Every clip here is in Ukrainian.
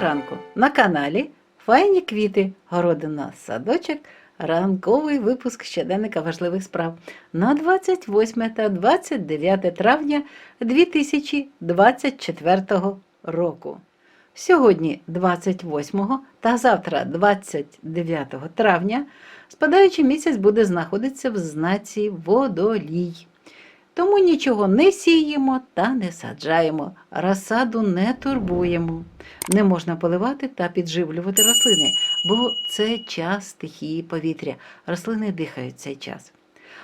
ранку на каналі Файні квіти, городина, садочок, ранковий випуск щоденника важливих справ на 28 та 29 травня 2024 року. Сьогодні, 28 та завтра, 29 травня, спадаючий місяць буде знаходитися в знаці водолій. Тому нічого не сіємо та не саджаємо, розсаду не турбуємо. Не можна поливати та підживлювати рослини, бо це час стихії повітря. Рослини дихають цей час.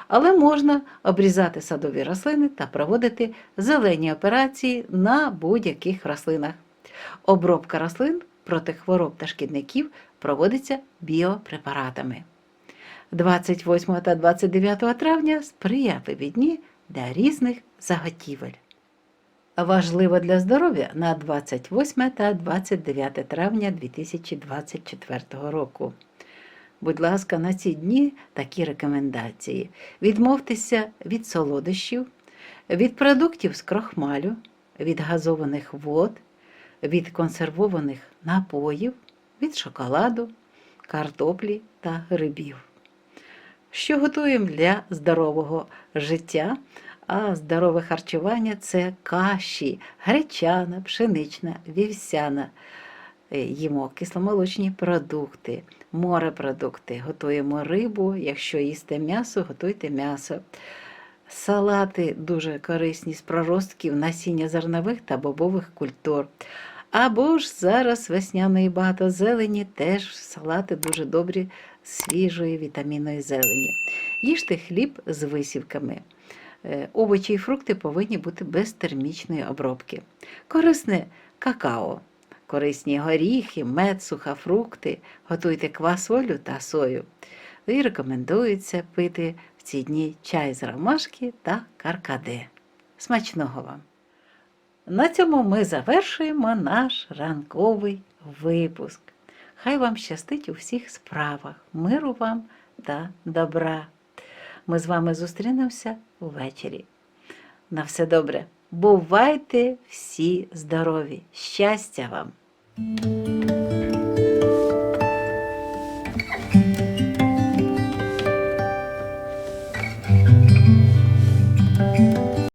Але можна обрізати садові рослини та проводити зелені операції на будь-яких рослинах. Обробка рослин проти хвороб та шкідників проводиться біопрепаратами. 28 та 29 травня сприятливі дні для різних заготівель. Важливо для здоров'я на 28 та 29 травня 2024 року. Будь ласка, на ці дні такі рекомендації: відмовтеся від солодощів, від продуктів з крохмалю, від газованих вод, від консервованих напоїв, від шоколаду, картоплі та грибів що готуємо для здорового життя. А здорове харчування це каші, гречана, пшенична, вівсяна. Е, Їмо кисломолочні продукти, морепродукти, готуємо рибу, якщо їсте м'ясо, готуйте м'ясо. Салати дуже корисні з проростків насіння зернових та бобових культур. Або ж зараз весняної багато зелені, теж салати дуже добрі свіжої вітамінної зелені. Їжте хліб з висівками. Е, Овочі і фрукти повинні бути без термічної обробки. Корисне какао, корисні горіхи, мед, сухофрукти, готуйте квасолю та сою. І рекомендується пити в ці дні чай з ромашки та каркаде. Смачного вам! На цьому ми завершуємо наш ранковий випуск. Хай вам щастить у всіх справах, миру вам та добра. Ми з вами зустрінемося увечері. На все добре. Бувайте всі здорові! Щастя вам!